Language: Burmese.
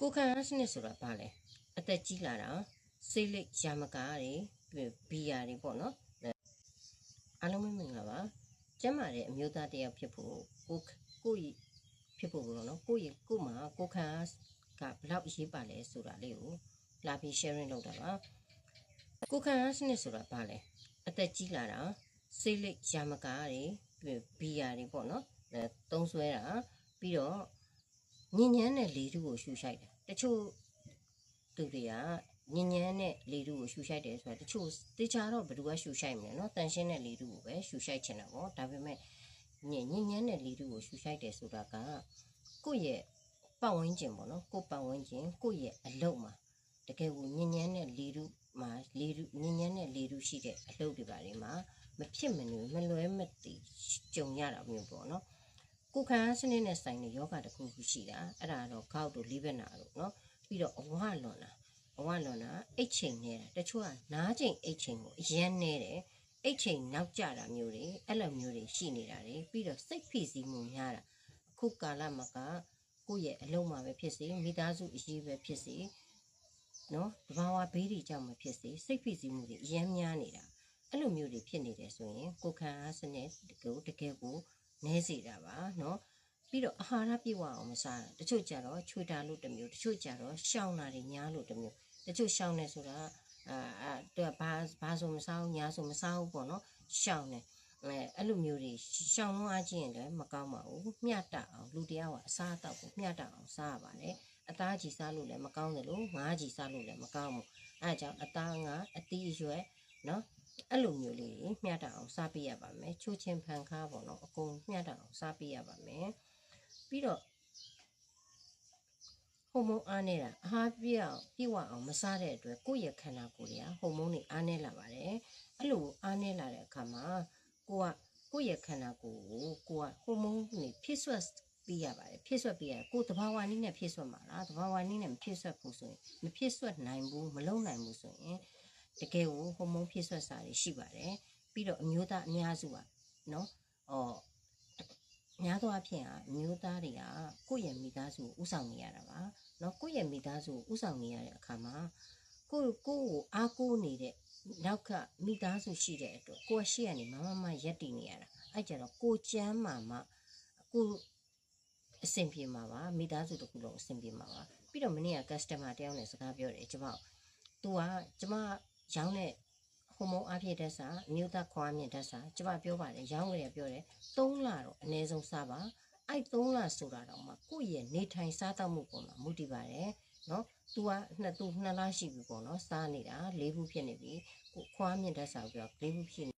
ကိုခံအားစနစ်ဆိုတာဘာလဲအသက်ကြီးလာတာစိတ်လိပ်ယာမကာတွေဘီယာတွေပေါ့နော်အားလုံးပဲမင်္ဂလာပါကျမ်းမာတဲ့အမျိုးသားတစ်ယောက်ဖြစ်ဖို့ကိုကိုယ့်ဖြစ်ဖို့ပေါ့နော်ကိုယ့်ရဲ့ကိုယ်မှာကိုခံအားကဘယ်လောက်အရေးပါလဲဆိုတာလေးကိုလာပြီး sharing လုပ်တာပါကိုခံအားစနစ်ဆိုတာဘာလဲအသက်ကြီးလာတာစိတ်လိပ်ယာမကာတွေဘီယာတွေပေါ့နော်အဲသုံးဆွဲတာပြီးတော့ ညဉ့်ညမ်းတဲ့လေထုကိုရှူရှိုက်တယ်တချို့သူတွေကညဉ့်ညမ်းတဲ့လေထုကိုရှူရှိုက်တယ်ဆိုတာတချို့တေချာတော့ဘယ်သူကရှူရှိုက်မလဲเนาะတန်ရှင်းတဲ့လေထုကိုပဲရှူရှိုက်ချင်တာပေါ့ဒါပေမဲ့ညဉ့်ညဉ့်ညမ်းတဲ့လေထုကိုရှူရှိုက်တယ်ဆိုတာကကိုယ့်ရဲ့ပတ်ဝန်းကျင်ပေါ့နော်ကိုယ့်ပတ်ဝန်းကျင်ကိုယ့်ရဲ့အလုပ်မှာတကယ်ကိုညဉ့်ညမ်းတဲ့လေထုမှာလေထုညဉ့်ညမ်းတဲ့လေထုရှိတဲ့အလုပ်တွေပါတွေမှာမဖြစ်မနေမလွဲမတည်ကြုံရတာမျိုးပေါ့နော် ကိုယ်ခံအားစနစ်နဲ့ဆိုင်တဲ့ယောဂတစ်ခုခုရှိတာအဲ့ဒါတော့ခေါက်တို့လိဗက်နာတို့เนาะပြီးတော့အဝလွန်တာအဝလွန်တာအိတ်ချိန်နေတာတချို့ကနားချိန်အိတ်ချိန်ကိုအရန်နေတယ်အိတ်ချိန်နောက်ကျတာမျိုးတွေအဲ့လိုမျိုးတွေရှိနေတာတွေပြီးတော့စိတ်ဖိစီးမှုများတာအခုကာလမှာကကိုယ့်ရဲ့အလုံးမှာပဲဖြစ်စေမိသားစုအရေးပဲဖြစ်စေเนาะတဘာဝဘေးတွေကြောင့်မဖြစ်စေစိတ်ဖိစီးမှုတွေအရန်များနေတာအဲ့လိုမျိုးတွေဖြစ်နေတယ်ဆိုရင်ကိုယ်ခံအားစနစ်ကိုတကယ်ကို နဲစေတာပါเนาะပြီးတော့အာဟာရပြည့်ဝအောင်မစားတာတချို့ကြတော့ချွေတာလို့တစ်မျိုးတချို့ကြတော့ရှောင်းတာတွေညားလို့တစ်မျိုးတချို့ရှောင်းနေဆိုတာအာအာသူကဘာဘာဆိုမစားဘူးညာဆိုမစားဘူးပေါ့နော်ရှောင်းနေအဲအဲ့လိုမျိုးတွေရှောင်းလုံးအားချင်းလည်းမကောင်းပါဘူးမျှတအောင်လူတယောက်ကအစားအသောက်ကိုမျှတအောင်စားရပါတယ်အသားကြီးစားလို့လည်းမကောင်းတယ်လို့ငါးကြီးစားလို့လည်းမကောင်းဘူးအဲဒါကြောင့်အသားငါအသီးအရွက်နော် အဲ့လိုမျိုးလေးတွေမျှတအောင်စားပေးရပါမယ်ချိုးချင်းဖန်ခါပေါ့နော်အကုန်မျှတအောင်စားပေးရပါမယ်ပြီးတော့ဟော်မုန်းအားနေတာအဟားပြည့်အောင်ပြည့်ဝအောင်မစားတဲ့အတွက်ကိုယ့်ရဲ့ခန္ဓာကိုယ်တွေကဟော်မုန်းတွေအားနေလာပါတယ်အဲ့လိုအားနေလာတဲ့အခါမှာကိုကကိုယ့်ရဲ့ခန္ဓာကိုယ်ကိုကိုကဟော်မုန်းတွေဖြစ်ဆွတ်ပေးရပါတယ်ဖြစ်ဆွတ်ပေးရတယ်ကိုယ်တဘာဝနည်းနဲ့ဖြစ်ဆွတ်မှာလားတဘာဝနည်းနဲ့မဖြစ်ဆွတ်ဘူးဆိုရင်မဖြစ်ဆွတ်နိုင်ဘူးမလုံနိုင်ဘူးဆိုရင် တကယ်ကိုဟော်မုန်းဖြစ်ဆွတ်စာတွေရှိပါတယ်ပြီးတော့အမျိုးသားအများစုကနော်အော်များသောအားဖြင့်အမျိုးသားတွေကကိုယ့်ရဲ့မိသားစုကိုဥဆောင်နေရတာပါနော်ကိုယ့်ရဲ့မိသားစုကိုဥဆောင်နေရတဲ့အခါမှာကိုယ့်ကိုယ့်ကိုအားကိုးနေတဲ့နောက်ကမိသားစုရှိတဲ့အတွက်ကိုယ်ရှိရနေမမမရက်တည်နေရတာအဲ့ကြတော့ကိုချမ်းမာမှကိုအဆင်ပြေမှာပါမိသားစုတစ်ခုလုံးအဆင်ပြေမှာပါပြီးတော့မနေ့က customer တယောက်နဲ့စကားပြောတယ်ကျမတို့သူကကျမ ရောင်းတဲ့ဟိုမုန်းအပြည့်တက်စာအမျိုးသားခွာမြင့်တက်စာကျမပြောပါတယ်ရောင်းကြတယ်ပြောတယ်3လတော့အနည်းဆုံးစားပါအဲ့3လဆိုတာတော့မှကိုယ့်ရဲ့နေထိုင်စားသောက်မှုပေါ်မှာမူတည်ပါတယ်နော် तू ကနှစ်သူနှစ်လရှိပြီပေါ့နော်စားနေတာ၄ခုဖြစ်နေပြီကိုခွာမြင့်တက်စာကိုပြော၄ခုဖြစ်နေ